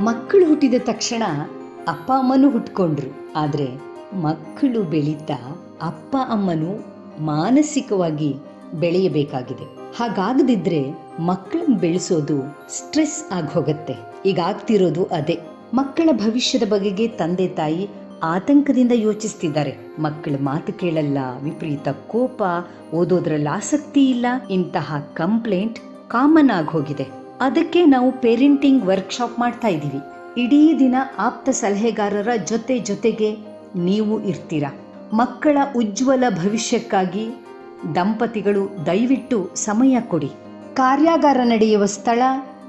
ಮಕ್ಕಳು ಹುಟ್ಟಿದ ತಕ್ಷಣ ಅಪ್ಪ ಅಮ್ಮನೂ ಹುಟ್ಕೊಂಡ್ರು. ಆದರೆ ಮಕ್ಕಳು ಬೆಳೀತಾ ಅಪ್ಪ ಅಮ್ಮನು ಮಾನಸಿಕವಾಗಿ ಬೆಳೆಯಬೇಕಾಗಿದೆ. ಹಾಗಾಗದಿದ್ರೆ ಮಕ್ಕಳನ್ನ ಬೆಳೆಸೋದು ಸ್ಟ್ರೆಸ್ ಆಗಿ ಹೋಗುತ್ತೆ ಈಗ ಆಗ್ತಿರೋದು ಅದೇ. ಮಕ್ಕಳ ಭವಿಷ್ಯದ ಬಗೆಗೆ ತಂದೆ ತಾಯಿ ಆತಂಕದಿಂದ ಯೋಚಿಸ್ತಿದ್ದಾರೆ. ಮಕ್ಕಳ ಮಾತು ಕೇಳಲ್ಲ, ವಿಪರೀತ ಕೋಪ, ಓದೋದ್ರಲ್ಲಿ ಆಸಕ್ತಿ ಇಲ್ಲ, ಇಂತಹ ಕಂಪ್ಲೇಂಟ್ ಕಾಮನ್ ಆಗಿ ಹೋಗಿದೆ ಅದಕ್ಕೆ ನಾವು ಪೇರೆಂಟಿಂಗ್ ವರ್ಕ್ಶಾಪ್ ಮಾಡ್ತಾ ಇದ್ದೀವಿ. ಇಡೀ ದಿನ ಆಪ್ತ ಸಲಹೆಗಾರರ ಜೊತೆ ಜೊತೆಗೆ ನೀವು ಇರ್ತೀರಾ. ಮಕ್ಕಳ ಉಜ್ವಲ ಭವಿಷ್ಯಕ್ಕಾಗಿ ದಂಪತಿಗಳು ದಯವಿಟ್ಟು ಸಮಯ ಕೊಡಿ. ಕಾರ್ಯಾಗಾರ ನಡೆಯುವ ಸ್ಥಳ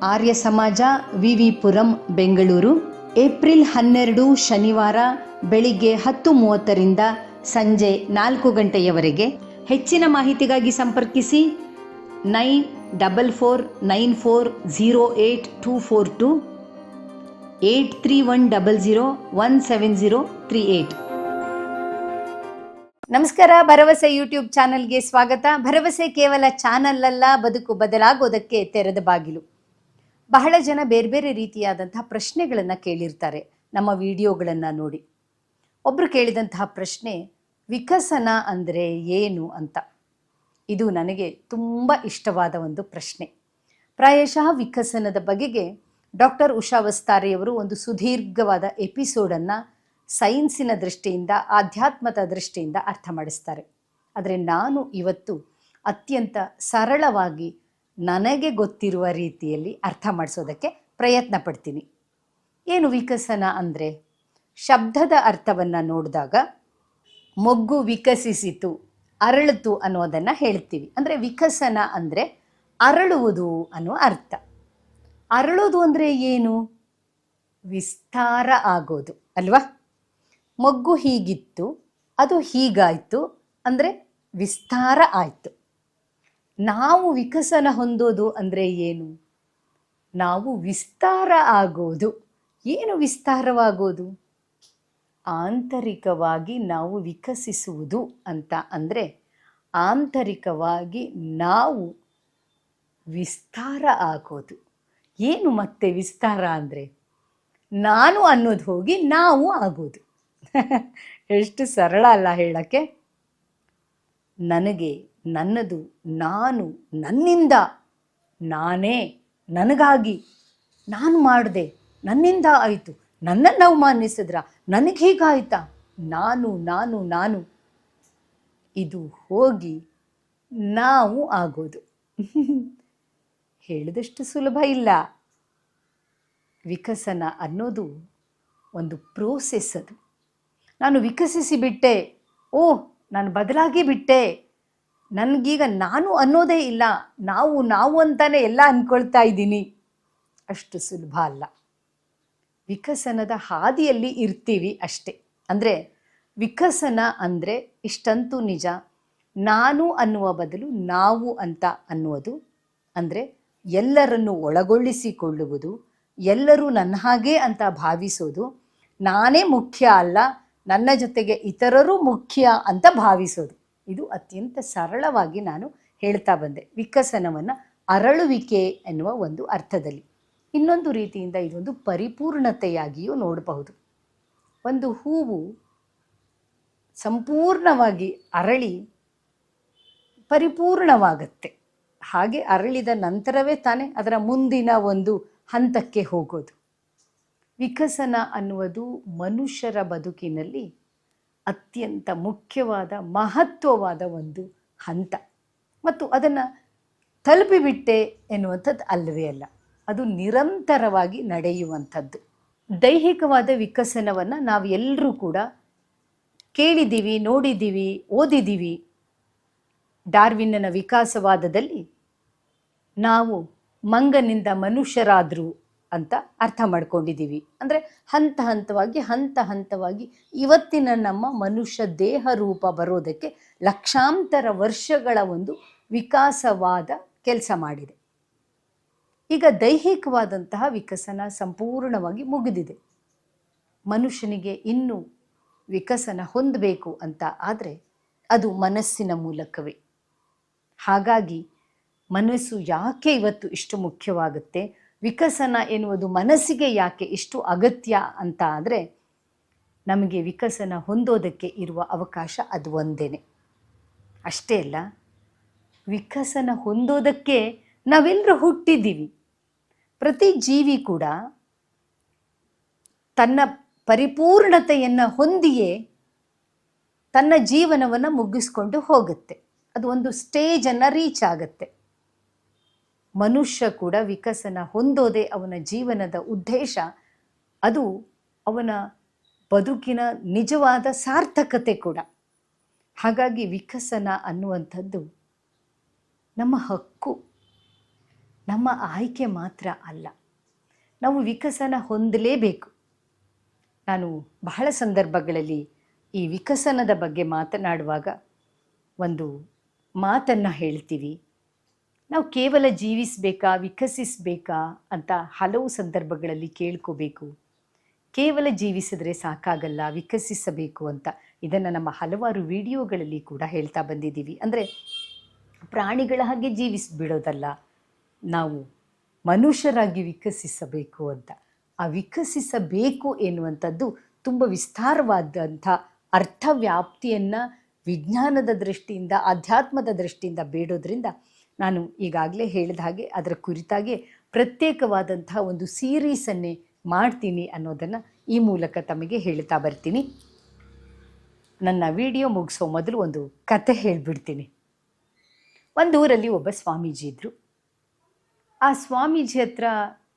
ಆರ್ಯ ಸಮಾಜ, ವಿವಿಪುರಂ, ಬೆಂಗಳೂರು. ಏಪ್ರಿಲ್ ಹನ್ನೆರಡು, ಶನಿವಾರ, ಬೆಳಿಗ್ಗೆ ಹತ್ತು ಮೂವತ್ತರಿಂದ ಸಂಜೆ ನಾಲ್ಕು ಗಂಟೆಯವರೆಗೆ. ಹೆಚ್ಚಿನ ಮಾಹಿತಿಗಾಗಿ ಸಂಪರ್ಕಿಸಿ. Nine double four nine four zero eight two four two eight three one double zero one seven zero three eight ನಮಸ್ಕಾರ, ಭರವಸೆ ಯೂಟ್ಯೂಬ್ ಚಾನಲ್ಗೆ ಸ್ವಾಗತ. ಭರವಸೆ ಕೇವಲ ಚಾನಲ್ ಅಲ್ಲ ಬದುಕು ಬದಲಾಗೋದಕ್ಕೆ ತೆರೆದ ಬಾಗಿಲು. ಬಹಳ ಜನ ಬೇರೆ ಬೇರೆ ರೀತಿಯಾದಂತಹ ಪ್ರಶ್ನೆಗಳನ್ನು ಕೇಳಿರ್ತಾರೆ. ನಮ್ಮ ವಿಡಿಯೋಗಳನ್ನು ನೋಡಿ. ಒಬ್ಬರು ಕೇಳಿದಂತಹ ಪ್ರಶ್ನೆ, ವಿಕಸನ ಅಂದರೆ ಏನು ಅಂತ. ಇದು ನನಗೆ ತುಂಬ ಇಷ್ಟವಾದ ಒಂದು ಪ್ರಶ್ನೆ. ಪ್ರಾಯಶಃ ವಿಕಸನದ ಬಗೆಗೆ ಡಾಕ್ಟರ್ ಉಷಾ ವಸ್ತಾರೆಯವರು ಒಂದು ಸುದೀರ್ಘವಾದ ಎಪಿಸೋಡನ್ನು ಸೈನ್ಸಿನ ದೃಷ್ಟಿಯಿಂದ, ಆಧ್ಯಾತ್ಮದ ದೃಷ್ಟಿಯಿಂದ ಅರ್ಥ ಮಾಡಿಸ್ತಾರೆ. ಆದರೆ ನಾನು ಇವತ್ತು ಅತ್ಯಂತ ಸರಳವಾಗಿ ನನಗೆ ಗೊತ್ತಿರುವ ರೀತಿಯಲ್ಲಿ ಅರ್ಥ ಮಾಡಿಸೋದಕ್ಕೆ ಪ್ರಯತ್ನ ಪಡ್ತೀನಿ. ಏನು ವಿಕಸನ ಅಂದರೆ? ಶಬ್ದದ ಅರ್ಥವನ್ನು ನೋಡಿದಾಗ ಮೊಗ್ಗು ವಿಕಸಿಸಿತು. ಅರಳಿತು ಅನ್ನೋದನ್ನು ಹೇಳ್ತೀವಿ. ಅಂದರೆ ವಿಕಸನ ಅಂದರೆ ಅರಳುವುದು ಅನ್ನೋ ಅರ್ಥ. ಅರಳೋದು ಅಂದರೆ ಏನು? ವಿಸ್ತಾರ ಆಗೋದು, ಅಲ್ವಾ? ಮೊಗ್ಗು ಹೀಗಿತ್ತು, ಅದು ಹೀಗಾಯಿತು, ಅಂದರೆ ವಿಸ್ತಾರ ಆಯಿತು. ನಾವು ವಿಕಸನ ಹೊಂದೋದು ಅಂದರೆ ಏನು? ನಾವು ವಿಸ್ತಾರ ಆಗೋದು. ಏನು ವಿಸ್ತಾರವಾಗೋದು? ಆಂತರಿಕವಾಗಿ ನಾವು ವಿಕಸಿಸುವುದು ಅಂತ ಅಂದರೆ ಆಂತರಿಕವಾಗಿ ನಾವು ವಿಸ್ತಾರ ಆಗೋದು. ಏನು ಮತ್ತೆ ವಿಸ್ತಾರ ಅಂದರೆ? ನಾನು ಅನ್ನೋದು ಹೋಗಿ ನಾವು ಆಗೋದು. ಎಷ್ಟು ಸರಳ ಅಲ್ಲ ಹೇಳಕ್ಕೆ? ನನಗೆ ನನ್ನದು ನಾನು ನನ್ನಿಂದ, ನಾನೇ ನನಗಾಗಿ, ನಾನು ಮಾಡಿದೆ ನನ್ನಿಂದ ಆಯಿತು. ನನ್ನನ್ನು ಅವಮಾನಿಸಿದ್ರ? ನನಗೆ ಹೀಗಾಯ್ತಾ? ನಾನು ನಾನು ನಾನು. ಇದು ಹೋಗಿ ನಾವು ಆಗೋದು. ಹೇಳಿದಷ್ಟು ಸುಲಭ ಇಲ್ಲ. ವಿಕಸನ ಅನ್ನೋದು ಒಂದು ಪ್ರೋಸೆಸ್ ಅದು. ನಾನು ವಿಕಸಿಸಿ ಬಿಟ್ಟೆ. ಓ, ನಾನು ಬದಲಾಗಿ ಬಿಟ್ಟೆ. ನನಗೀಗ ನಾನು ಅನ್ನೋದೇ ಇಲ್ಲ. ನಾವು ನಾವು ಅಂತಾನೆ ಎಲ್ಲ ಅಂದ್ಕೊಳ್ತಾ ಇದ್ದೀನಿ. ಅಷ್ಟು ಸುಲಭ ಅಲ್ಲ. ವಿಕಸನದ ಹಾದಿಯಲ್ಲಿ ಇರ್ತೀವಿ ಅಷ್ಟೆ. ಅಂದರೆ ವಿಕಸನ ಅಂದರೆ ಇಷ್ಟಂತೂ ನಿಜ, ನಾನು ಅನ್ನುವ ಬದಲು ನಾವು ಅಂತ ಅನ್ನುವುದು. ಅಂದರೆ ಎಲ್ಲರನ್ನು ಒಳಗೊಳ್ಳಿಸಿಕೊಳ್ಳುವುದು, ಎಲ್ಲರೂ ನನ್ನ ಹಾಗೆ ಅಂತ ಭಾವಿಸೋದು, ನಾನೇ ಮುಖ್ಯ ಅಲ್ಲ, ನನ್ನ ಜೊತೆಗೆ ಇತರರು ಮುಖ್ಯ ಅಂತ ಭಾವಿಸೋದು. ಇದು ಅತ್ಯಂತ ಸರಳವಾಗಿ ನಾನು ಹೇಳ್ತಾ ಬಂದೆ. ವಿಕಸನವನ್ನು ಅರಳುವಿಕೆ ಎನ್ನುವ ಒಂದು ಅರ್ಥದಲ್ಲಿ. ಇನ್ನೊಂದು ರೀತಿಯಿಂದ ಇದೊಂದು ಪರಿಪೂರ್ಣತೆಯಾಗಿಯೂ ನೋಡಬಹುದು. ಒಂದು ಹೂವು ಸಂಪೂರ್ಣವಾಗಿ ಅರಳಿ ಪರಿಪೂರ್ಣವಾಗತ್ತೆ. ಹಾಗೆ ಅರಳಿದ ನಂತರವೇ ತಾನೇ ಅದರ ಮುಂದಿನ ಒಂದು ಹಂತಕ್ಕೆ ಹೋಗೋದು. ವಿಕಸನ ಅನ್ನುವುದು ಮನುಷ್ಯರ ಬದುಕಿನಲ್ಲಿ ಅತ್ಯಂತ ಮುಖ್ಯವಾದ, ಮಹತ್ವವಾದ ಒಂದು ಹಂತ. ಮತ್ತು ಅದನ್ನು ತಲುಪಿಬಿಟ್ಟೆ ಎನ್ನುವಂಥದ್ದು ಅಲ್ಲವೇ ಅಲ್ಲ. ಅದು ನಿರಂತರವಾಗಿ ನಡೆಯುವಂಥದ್ದು. ದೈಹಿಕವಾದ ವಿಕಸನವನ್ನು ನಾವು ಎಲ್ಲರೂ ಕೂಡ ಕೇಳಿದ್ದೀವಿ, ನೋಡಿದ್ದೀವಿ, ಓದಿದ್ದೀವಿ. ಡಾರ್ವಿನ್ನನ ವಿಕಾಸವಾದದಲ್ಲಿ ನಾವು ಮಂಗನಿಂದ ಮನುಷ್ಯರಾದರು ಅಂತ ಅರ್ಥ ಮಾಡ್ಕೊಂಡಿದ್ದೀವಿ. ಅಂದರೆ ಹಂತ ಹಂತವಾಗಿ ಹಂತ ಹಂತವಾಗಿ ಇವತ್ತಿನ ನಮ್ಮ ಮನುಷ್ಯ ದೇಹ ರೂಪ ಬರೋದಕ್ಕೆ ಲಕ್ಷಾಂತರ ವರ್ಷಗಳ ಒಂದು ವಿಕಾಸವಾದ ಕೆಲಸ ಮಾಡಿದೆ. ಈಗ ದೈಹಿಕವಾದಂತಹ ವಿಕಸನ ಸಂಪೂರ್ಣವಾಗಿ ಮುಗಿದಿದೆ. ಮನುಷ್ಯನಿಗೆ ಇನ್ನೂ ವಿಕಸನ ಹೊಂದಬೇಕು ಅಂತ ಆದರೆ ಅದು ಮನಸ್ಸಿನ ಮೂಲಕವೇ. ಹಾಗಾಗಿ ಮನಸ್ಸು ಯಾಕೆ ಇವತ್ತು ಇಷ್ಟು ಮುಖ್ಯವಾಗುತ್ತೆ? ವಿಕಸನ ಎನ್ನುವುದು ಮನಸ್ಸಿಗೆ ಯಾಕೆ ಇಷ್ಟು ಅಗತ್ಯ ಅಂತ ಆದರೆ ನಮಗೆ ವಿಕಸನ ಹೊಂದೋದಕ್ಕೆ ಇರುವ ಅವಕಾಶ ಅದು ಒಂದೇನೆ. ಅಷ್ಟೇ ಅಲ್ಲ, ವಿಕಸನ ಹೊಂದೋದಕ್ಕೆ ನಾವೆಲ್ಲರೂ ಹುಟ್ಟಿದ್ದೀವಿ. ಪ್ರತಿ ಜೀವಿ ಕೂಡ ತನ್ನ ಪರಿಪೂರ್ಣತೆಯನ್ನು ಹೊಂದಿಯೇ ತನ್ನ ಜೀವನವನ್ನು ಮುಗಿಸ್ಕೊಂಡು ಹೋಗುತ್ತೆ. ಅದು ಒಂದು ಸ್ಟೇಜನ್ನು ರೀಚ್ ಆಗುತ್ತೆ. ಮನುಷ್ಯ ಕೂಡ ವಿಕಸನ ಹೊಂದೋದೇ ಅವನ ಜೀವನದ ಉದ್ದೇಶ. ಅದು ಅವನ ಬದುಕಿನ ನಿಜವಾದ ಸಾರ್ಥಕತೆ ಕೂಡ. ಹಾಗಾಗಿ ವಿಕಸನ ಅನ್ನುವಂಥದ್ದು ನಮ್ಮ ಹಕ್ಕು. ನಮ್ಮ ಆಯ್ಕೆ ಮಾತ್ರ ಅಲ್ಲ. ನಾವು ವಿಕಸನ ಹೊಂದಲೇಬೇಕು. ನಾನು ಬಹಳ ಸಂದರ್ಭಗಳಲ್ಲಿ ಈ ವಿಕಸನದ ಬಗ್ಗೆ ಮಾತನಾಡುವಾಗ ಒಂದು ಮಾತನ್ನು ಹೇಳ್ತೀವಿ. ನಾವು ಕೇವಲ ಜೀವಿಸಬೇಕಾ, ವಿಕಸಿಸಬೇಕಾ ಅಂತ ಹಲವು ಸಂದರ್ಭಗಳಲ್ಲಿ ಕೇಳ್ಕೋಬೇಕು. ಕೇವಲ ಜೀವಿಸಿದ್ರೆ ಸಾಕಾಗಲ್ಲ, ವಿಕಸಿಸಬೇಕು ಅಂತ. ಇದನ್ನು ನಮ್ಮ ಹಲವಾರು ವಿಡಿಯೋಗಳಲ್ಲಿ ಕೂಡ ಹೇಳ್ತಾ ಬಂದಿದ್ದೀವಿ. ಅಂದರೆ ಪ್ರಾಣಿಗಳ ಹಾಗೆ ಜೀವಿಸಿಬಿಡೋದಲ್ಲ. ನಾವು ಮನುಷ್ಯರಾಗಿ ವಿಕಸಿಸಬೇಕು ಅಂತ. ಆ ವಿಕಸಿಸಬೇಕು ಎನ್ನುವಂಥದ್ದು ತುಂಬ ವಿಸ್ತಾರವಾದಂಥ ಅರ್ಥವ್ಯಾಪ್ತಿಯನ್ನು ವಿಜ್ಞಾನದ ದೃಷ್ಟಿಯಿಂದ, ಆಧ್ಯಾತ್ಮದ ದೃಷ್ಟಿಯಿಂದ ಬೇಡೋದ್ರಿಂದ ನಾನು ಈಗಾಗಲೇ ಹೇಳಿದ ಹಾಗೆ ಅದರ ಕುರಿತಾಗಿ ಪ್ರತ್ಯೇಕವಾದಂಥ ಒಂದು ಸೀರೀಸನ್ನೇ ಮಾಡ್ತೀನಿ ಅನ್ನೋದನ್ನು ಈ ಮೂಲಕ ತಮಗೆ ಹೇಳ್ತಾ ಬರ್ತೀನಿ. ನನ್ನ ವಿಡಿಯೋ ಮುಗಿಸೋ ಮೊದಲು ಒಂದು ಕತೆ ಹೇಳಿಬಿಡ್ತೀನಿ. ಒಂದು ಊರಲ್ಲಿ ಒಬ್ಬ ಸ್ವಾಮೀಜಿ ಇದ್ದರು ಆ ಸ್ವಾಮೀಜಿ ಹತ್ರ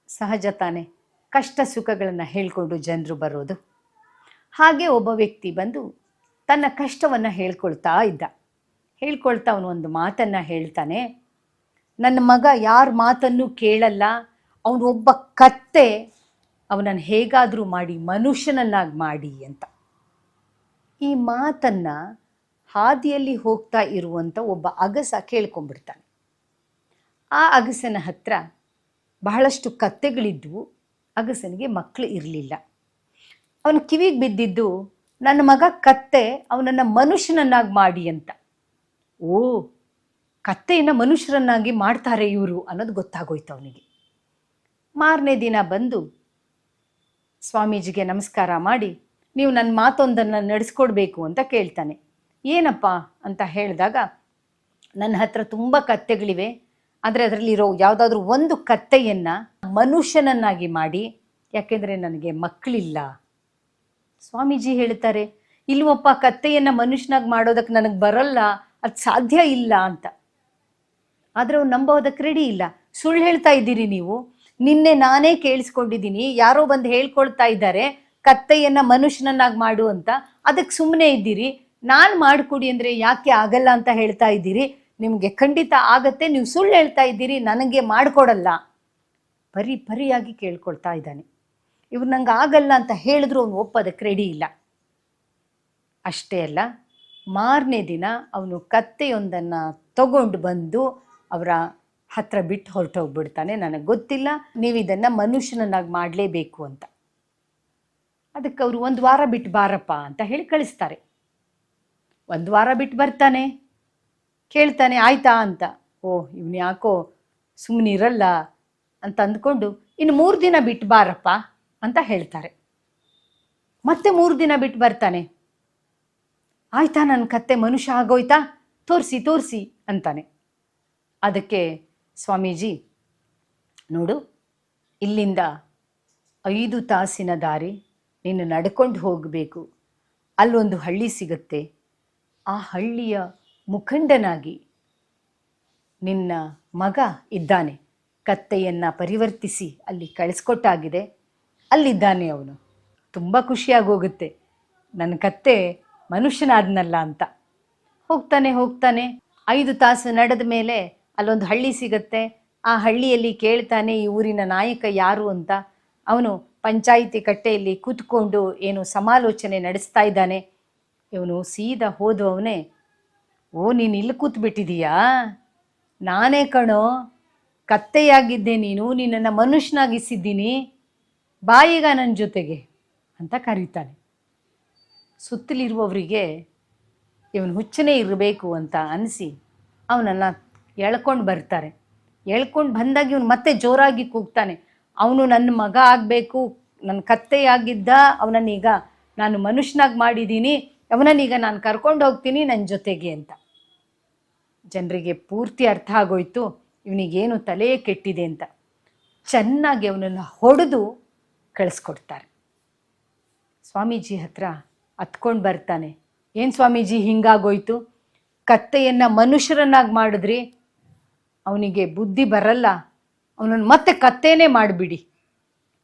ಸಹಜ ತಾನೆ. ಕಷ್ಟ ಸುಖಗಳನ್ನು ಹೇಳಿಕೊಂಡು ಜನರು ಬರೋದು. ಹಾಗೆ ಒಬ್ಬ ವ್ಯಕ್ತಿ ಬಂದು ತನ್ನ ಕಷ್ಟವನ್ನು ಹೇಳ್ಕೊಳ್ತಾ ಇದ್ದ. ಹೇಳ್ಕೊಳ್ತಾ ಅವನು ಒಂದು ಮಾತನ್ನು ಹೇಳ್ತಾನೆ. ನನ್ನ ಮಗ ಯಾರ ಮಾತನ್ನು ಕೇಳಲ್ಲ. ಅವನು ಒಬ್ಬ ಕತ್ತೆ. ಅವನನ್ನು ಹೇಗಾದರೂ ಮಾಡಿ, ಮನುಷ್ಯನನ್ನಾಗಿ ಮಾಡಿ ಅಂತ. ಈ ಮಾತನ್ನು ಹಾದಿಯಲ್ಲಿ ಹೋಗ್ತಾ ಇರುವಂಥ ಒಬ್ಬ ಅಗಸ ಕೇಳ್ಕೊಂಡ್ಬಿಡ್ತಾನೆ. ಆ ಅಗಸನ ಹತ್ರ ಬಹಳಷ್ಟು ಕತ್ತೆಗಳಿದ್ದವು ಅಗಸನಿಗೆ ಮಕ್ಕಳು ಇರಲಿಲ್ಲ. ಅವನು ಕಿವಿಗೆ ಬಿದ್ದಿದ್ದು, ನನ್ನ ಮಗ ಕತ್ತೆ ಅವನನ್ನು ಮನುಷ್ಯನನ್ನಾಗಿ ಮಾಡಿ ಅಂತ. ಓ, ಕತ್ತೆಯನ್ನು ಮನುಷ್ಯರನ್ನಾಗಿ ಮಾಡ್ತಾರೆ ಇವರು ಅನ್ನೋದು ಗೊತ್ತಾಗೋಯ್ತು ಅವನಿಗೆ. ಮಾರನೇ ದಿನ ಬಂದು ಸ್ವಾಮೀಜಿಗೆ ನಮಸ್ಕಾರ ಮಾಡಿ, ನೀವು ನನ್ನ ಮಾತೊಂದನ್ನು ನಡೆಸ್ಕೊಡ್ಬೇಕು ಅಂತ ಕೇಳ್ತಾನೆ. ಏನಪ್ಪ? ಅಂತ ಹೇಳಿದಾಗ, ನನ್ನ ಹತ್ರ ತುಂಬ ಕತ್ತೆಗಳಿವೆ. ಆದರೆ ಅದರಲ್ಲಿರೋ ಯಾವುದಾದ್ರೂ ಒಂದು ಕತ್ತೆಯನ್ನು ಮನುಷ್ಯನನ್ನಾಗಿ ಮಾಡಿ, ಯಾಕೆಂದರೆ ನನಗೆ ಮಕ್ಕಳಿಲ್ಲ ಸ್ವಾಮೀಜಿ ಹೇಳ್ತಾರೆ ಇಲ್ವಪ್ಪ ಕತ್ತೆಯನ್ನು ಮನುಷ್ಯನಾಗಿ ಮಾಡೋದಕ್ಕೆ ನನಗೆ ಬರಲ್ಲ, ಅದು ಸಾಧ್ಯ ಇಲ್ಲ ಅಂತ. ಆದರೆ ಅವ್ನು ನಂಬೋದಕ್ಕೆ ರೆಡಿ ಇಲ್ಲ. ಸುಳ್ಳು ಹೇಳ್ತಾ ಇದ್ದೀರಿ ನೀವು. ನಿನ್ನೆ ನಾನೇ ಕೇಳಿಸ್ಕೊಂಡಿದ್ದೀನಿ. ಯಾರೋ ಬಂದು ಹೇಳ್ಕೊಳ್ತಾ ಇದ್ದಾರೆ, ಕತ್ತೆಯನ್ನ ಮನುಷ್ಯನನ್ನಾಗಿ ಮಾಡು ಅಂತ. ಅದಕ್ಕೆ ಸುಮ್ಮನೆ ಇದ್ದೀರಿ. ನಾನು ಮಾಡಿಕೊಡಿ ಅಂದರೆ ಯಾಕೆ ಆಗಲ್ಲ ಅಂತ ಹೇಳ್ತಾ ಇದ್ದೀರಿ. ನಿಮಗೆ ಖಂಡಿತ ಆಗತ್ತೆ, ನೀವು ಸುಳ್ಳು ಹೇಳ್ತಾ ಇದ್ದೀರಿ, ನನಗೆ ಮಾಡಿಕೊಡಲ್ಲ. ಪರಿ ಪರಿಯಾಗಿ ಕೇಳ್ಕೊಳ್ತಾ ಇದ್ದಾನೆ. ಇವ್ರು ನಂಗೆ ಆಗಲ್ಲ ಅಂತ ಹೇಳಿದ್ರು ಅವನು ಒಪ್ಪೋದಕ್ಕೆ ರೆಡಿ ಇಲ್ಲ. ಅಷ್ಟೇ ಅಲ್ಲ, ಮಾರನೇ ದಿನ ಅವನು ಕತ್ತೆಯೊಂದನ್ನು ತಗೊಂಡು ಬಂದು ಅವರ ಹತ್ರ ಬಿಟ್ಟು ಹೊರಟೋಗ್ಬಿಡ್ತಾನೆ. ನನಗೆ ಗೊತ್ತಿಲ್ಲ, ನೀವು ಇದನ್ನು ಮನುಷ್ಯನನ್ನಾಗಿ ಮಾಡಲೇಬೇಕು ಅಂತ. ಅದಕ್ಕೆ ಅವರು ಒಂದು ವಾರ ಬಿಟ್ಟು ಬಾರಪ್ಪ ಅಂತ ಹೇಳಿ ಕಳಿಸ್ತಾರೆ. ಒಂದು ವಾರ ಬಿಟ್ಟು ಬರ್ತಾನೆ. ಕೇಳ್ತಾನೆ, ಆಯ್ತಾ ಅಂತ. ಓ, ಇವ್ನು ಯಾಕೋ ಸುಮ್ಮನೆ ಇರಲ್ಲ ಅಂತ ಅಂದ್ಕೊಂಡು, ಇನ್ನು ಮೂರು ದಿನ ಬಿಟ್ಟು ಬಾರಪ್ಪ ಅಂತ ಹೇಳ್ತಾರೆ. ಮತ್ತೆ ಮೂರು ದಿನ ಬಿಟ್ಟು ಬರ್ತಾನೆ. ಆಯ್ತಾ ನನ್ನ ಕತ್ತೆ, ಮನುಷ್ಯ ಆಗೋಯ್ತಾ? ತೋರಿಸಿ ತೋರಿಸಿ ಅಂತಾನೆ. ಅದಕ್ಕೆ ಸ್ವಾಮೀಜಿ, ನೋಡು, ಇಲ್ಲಿಂದ ಐದು ತಾಸಿನ ದಾರಿ ನೀನು ನಡ್ಕೊಂಡು ಹೋಗಬೇಕು. ಅಲ್ಲೊಂದು ಹಳ್ಳಿ ಸಿಗುತ್ತೆ. ಆ ಹಳ್ಳಿಯ ಮುಖಂಡನಾಗಿ ನಿನ್ನ ಮಗ ಇದ್ದಾನೆ. ಕತ್ತೆಯನ್ನು ಪರಿವರ್ತಿಸಿ ಅಲ್ಲಿ ಕಳಿಸ್ಕೊಟ್ಟಾಗಿದೆ. ಅಲ್ಲಿದ್ದಾನೆ ಅವನು. ತುಂಬ ಖುಷಿಯಾಗೋಗುತ್ತೆ ನನ್ನ ಕತ್ತೆ ಮನುಷ್ಯನಾದ್ನಲ್ಲ ಅಂತ. ಹೋಗ್ತಾನೆ ಹೋಗ್ತಾನೆ. ಐದು ತಾಸು ನಡೆದ ಮೇಲೆ ಅಲ್ಲೊಂದು ಹಳ್ಳಿ ಸಿಗತ್ತೆ. ಆ ಹಳ್ಳಿಯಲ್ಲಿ ಕೇಳ್ತಾನೆ ಈ ಊರಿನ ನಾಯಕ ಯಾರು ಅಂತ. ಅವನು ಪಂಚಾಯಿತಿ ಕಟ್ಟೆಯಲ್ಲಿ ಕೂತ್ಕೊಂಡು ಏನು ಸಮಾಲೋಚನೆ ನಡೆಸ್ತಾ ಇದ್ದಾನೆ. ಇವನು ಸೀದಾ ಹೋದವನೇ ಓ, ನೀನು ಇಲ್ಲಿ ಕೂತ್ಬಿಟ್ಟಿದೀಯಾ? ನಾನೇ ಕಣೋ, ಕತ್ತೆಯಾಗಿದ್ದೆ ನೀನು, ನಿನ್ನನ್ನು ಮನುಷ್ಯನಾಗಿಸಿದ್ದೀನಿ. ಬಾಯಿಗ ನನ್ನ ಜೊತೆಗೆ ಅಂತ ಕರೀತಾನೆ. ಸುತ್ತಲಿರುವವರಿಗೆ ಇವನು ಹುಚ್ಚನೇ ಇರಬೇಕು ಅಂತ ಅನಿಸಿ ಅವನನ್ನು ಎಳ್ಕೊಂಡು ಬರ್ತಾರೆ. ಎಳ್ಕೊಂಡು ಬಂದಾಗ ಇವನು ಮತ್ತೆ ಜೋರಾಗಿ ಕೂಗ್ತಾನೆ. ಅವನು ನನ್ನ ಮಗ ಆಗಬೇಕು ನನ್ನ ಕತ್ತೆಯಾಗಿದ್ದ, ಅವನನ್ನೀಗ ನಾನು ಮನುಷ್ಯನಾಗಿ ಮಾಡಿದ್ದೀನಿ ಅವನನ್ನೀಗ ನಾನು ಕರ್ಕೊಂಡು ಹೋಗ್ತೀನಿ ನನ್ನ ಜೊತೆಗೆ ಅಂತ. ಜನರಿಗೆ ಪೂರ್ತಿ ಅರ್ಥ ಆಗೋಯ್ತು, ಇವನಿಗೇನು ತಲೆ ಕೆಟ್ಟಿದೆ ಅಂತ. ಚೆನ್ನಾಗಿ ಅವನನ್ನು ಹೊಡೆದು ಕಳಿಸ್ಕೊಡ್ತಾರೆ. ಸ್ವಾಮೀಜಿ ಹತ್ರ ಹತ್ಕೊಂಡು ಬರ್ತಾನೆ, ಏನು ಸ್ವಾಮೀಜಿ ಹಿಂಗಾಗೋಯ್ತು? ಕತ್ತೆಯನ್ನು ಮನುಷ್ಯರನ್ನಾಗಿ ಮಾಡಿದ್ರಿ? ಅವನಿಗೆ ಬುದ್ಧಿ ಬರಲ್ಲ, ಅವನನ್ನು ಮತ್ತೆ ಕತ್ತೇನೆ ಮಾಡಿಬಿಡಿ.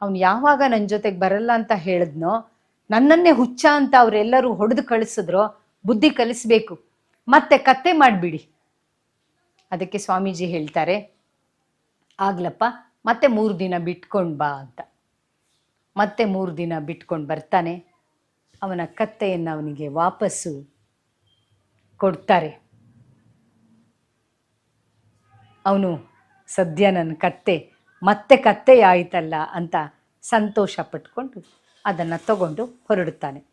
ಅವನು ಯಾವಾಗ ನನ್ನ ಜೊತೆಗೆ ಬರಲ್ಲ ಅಂತ ಹೇಳಿದ್ನೋ, ನನ್ನನ್ನೇ ಹುಚ್ಚ ಅಂತ ಅವರೆಲ್ಲರೂ ಹೊಡೆದು ಕಳಿಸಿದ್ರೋ, ಬುದ್ಧಿ ಕಲಿಸ್ಬೇಕು, ಮತ್ತೆ ಕತ್ತೆ ಮಾಡಿಬಿಡಿ. ಅದಕ್ಕೆ ಸ್ವಾಮೀಜಿ ಹೇಳ್ತಾರೆ, ಆಗ್ಲಪ್ಪ, ಮತ್ತೆ ಮೂರು ದಿನ ಬಿಟ್ಕೊಂಡು ಬಾ ಅಂತ. ಮತ್ತೆ ಮೂರು ದಿನ ಬಿಟ್ಕೊಂಡು ಬರ್ತಾನೆ. ಅವನ ಕತ್ತೆಯನ್ನು ಅವನಿಗೆ ವಾಪಸ್ಸು ಕೊಡ್ತಾರೆ. ಅವನು, ಸದ್ಯ ನನ್ನ ಕತ್ತೆ, ಮತ್ತೆ ಕತ್ತೆ ಆಯಿತಲ್ಲ ಅಂತ ಸಂತೋಷ ಪಟ್ಕೊಂಡು ಅದನ್ನು ತಗೊಂಡು ಹೊರಡುತ್ತಾನೆ.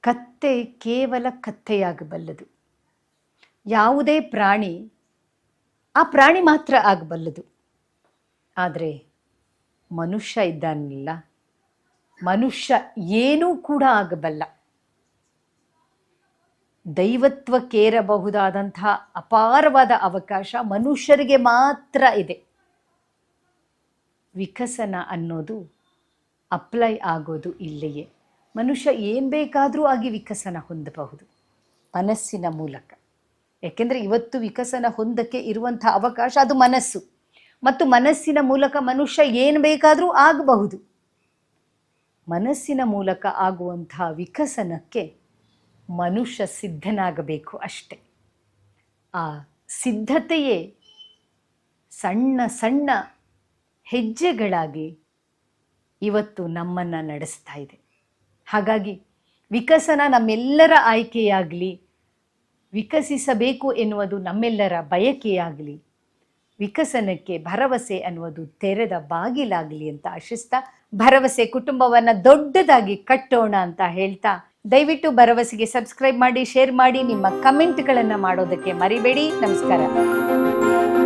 ಕತ್ತೆ ಕೇವಲ ಕತ್ತೆಯಾಗಬಲ್ಲದು. ಯಾವುದೇ ಪ್ರಾಣಿ ಆ ಪ್ರಾಣಿ ಮಾತ್ರ ಆಗಬಲ್ಲದು. ಆದರೆ ಮನುಷ್ಯ ಇದ್ದಾನಿಲ್ಲ, ಮನುಷ್ಯ ಏನೂ ಕೂಡ ಆಗಬಲ್ಲ. ದೈವತ್ವಕ್ಕೇರಬಹುದಾದಂತಹ ಅಪಾರವಾದ ಅವಕಾಶ ಮನುಷ್ಯರಿಗೆ ಮಾತ್ರ ಇದೆ. ವಿಕಸನ ಅನ್ನೋದು ಅಪ್ಲೈ ಆಗೋದು ಇಲ್ಲಿಯೇ. ಮನುಷ್ಯ ಏನು ಬೇಕಾದರೂ ಆಗಿ ವಿಕಸನ ಹೊಂದಬಹುದು. ಮನಸ್ಸಿನ ಮೂಲಕ. ಯಾಕೆಂದರೆ ಇವತ್ತು ವಿಕಸನ ಹೊಂದಕ್ಕೆ ಇರುವಂಥ ಅವಕಾಶ ಅದು ಮನಸ್ಸು. ಮತ್ತು ಮನಸ್ಸಿನ ಮೂಲಕ ಮನುಷ್ಯ ಏನು ಬೇಕಾದರೂ ಆಗಬಹುದು. ಮನಸ್ಸಿನ ಮೂಲಕ ಆಗುವಂಥ ವಿಕಸನಕ್ಕೆ ಮನುಷ್ಯ ಸಿದ್ಧನಾಗಬೇಕು ಅಷ್ಟೆ. ಆ ಸಿದ್ಧತೆಯೇ ಸಣ್ಣ ಸಣ್ಣ ಹೆಜ್ಜೆಗಳಾಗಿ ಇವತ್ತು ನಮ್ಮನ್ನು ನಡೆಸ್ತಾ ಇದೆ. ಹಾಗಾಗಿ ವಿಕಸನ ನಮ್ಮೆಲ್ಲರ ಆಯ್ಕೆಯಾಗಲಿ ವಿಕಸಿಸಬೇಕು ಎನ್ನುವುದು ನಮ್ಮೆಲ್ಲರ ಬಯಕೆಯಾಗಲಿ, ವಿಕಸನಕ್ಕೆ ಭರವಸೆ ಅನ್ನುವುದು ತೆರೆದ ಬಾಗಿಲಾಗಲಿ ಅಂತ ಆಶಿಸ್ತಾ, ಭರವಸೆ ಕುಟುಂಬವನ್ನು ದೊಡ್ಡದಾಗಿ ಕಟ್ಟೋಣ ಅಂತ ಹೇಳ್ತಾ, ದಯವಿಟ್ಟು ಭರವಸೆಗೆ ಸಬ್ಸ್ಕ್ರೈಬ್ ಮಾಡಿ, ಶೇರ್ ಮಾಡಿ, ನಿಮ್ಮ ಕಮೆಂಟ್ಗಳನ್ನು ಮಾಡೋದಕ್ಕೆ ಮರಿಬೇಡಿ. ನಮಸ್ಕಾರ.